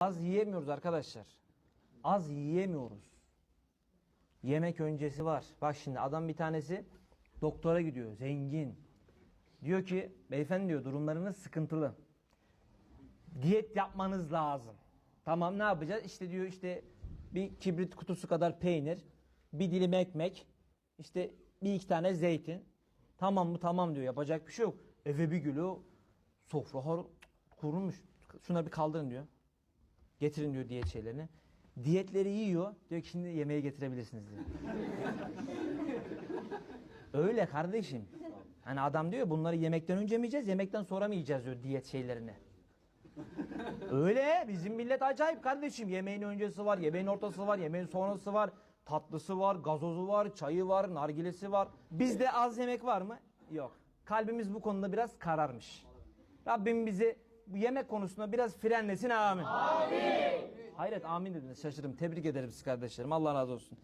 Az yiyemiyoruz arkadaşlar. Az yiyemiyoruz. Yemek öncesi var. Bak şimdi adam bir tanesi doktora gidiyor. Zengin. Diyor ki beyefendi diyor durumlarınız sıkıntılı. Diyet yapmanız lazım. Tamam ne yapacağız? İşte diyor işte bir kibrit kutusu kadar peynir, bir dilim ekmek, işte bir iki tane zeytin. Tamam mı? Tamam diyor. Yapacak bir şey yok. Eve bir gülü sofra kurulmuş. Şuna bir kaldırın diyor. Getirin diyor diyet şeylerini. Diyetleri yiyor. Diyor ki şimdi yemeğe getirebilirsiniz diyor. Öyle kardeşim. Hani adam diyor bunları yemekten önce mi yiyeceğiz, yemekten sonra mı yiyeceğiz diyor diyet şeylerini. Öyle bizim millet acayip kardeşim. Yemeğin öncesi var, yemeğin ortası var, yemeğin sonrası var. Tatlısı var, gazozu var, çayı var, nargilesi var. Bizde az yemek var mı? Yok. Kalbimiz bu konuda biraz kararmış. Rabbim bizi bu yemek konusunda biraz frenlesin amin. Amin. Hayret amin dediniz şaşırdım. Tebrik ederim siz kardeşlerim. Allah razı olsun.